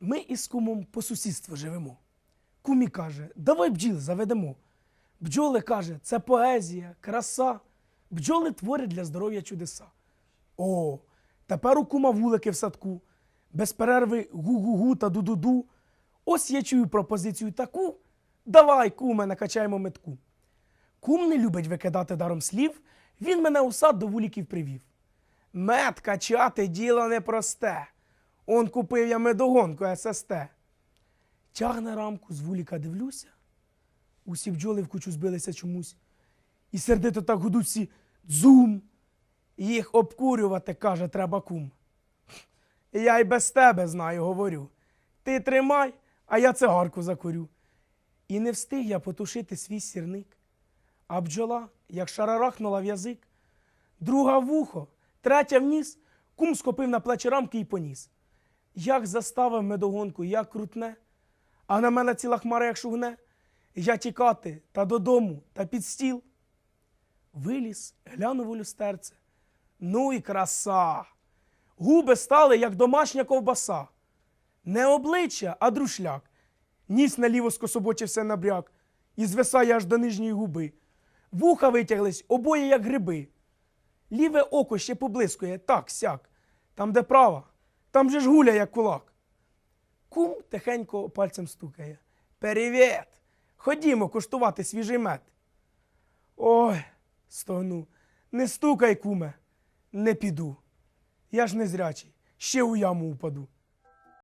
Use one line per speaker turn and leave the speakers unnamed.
Ми із кумом по сусідству живемо. Кумі каже, давай бджіл заведемо. Бджоли каже, це поезія, краса. Бджоли творять для здоров'я чудеса. О, тепер у кума вулики в садку. Без перерви гу-гу-гу та ду-ду-ду. Ось я чую пропозицію таку. Давай, куме, накачаємо метку. Кум не любить викидати даром слів, він мене у сад до вуликів привів. Мед качати діло непросте. Он купив я медогонку ССТ. Тягне рамку, з вуліка дивлюся. Усі бджоли в кучу збилися чомусь. І сердито так гудуть всі дзум. Їх обкурювати, каже, треба кум. Я й без тебе знаю, говорю. Ти тримай, а я цигарку закурю. І не встиг я потушити свій сірник. А бджола, як шарарахнула в язик, друга в вухо, третя в ніс, кум скопив на плечі рамки і поніс. Як заставив медогонку, як крутне, а на мене ціла хмара, як шугне. Я тікати та додому, та під стіл. Виліз, глянув у люстерце. Ну і краса! Губи стали, як домашня ковбаса. Не обличчя, а друшляк. Ніс наліво скособочився на бряк і звисає аж до нижньої губи. Вуха витяглись, обоє як гриби. Ліве око ще поблискує, так сяк. Там, де права, там же ж гуля, як кулак. Кум тихенько пальцем стукає. Привіт! Ходімо куштувати свіжий мед. Ой, стогну. Не стукай, куме, не піду. Я ж не зрячий, ще у яму упаду.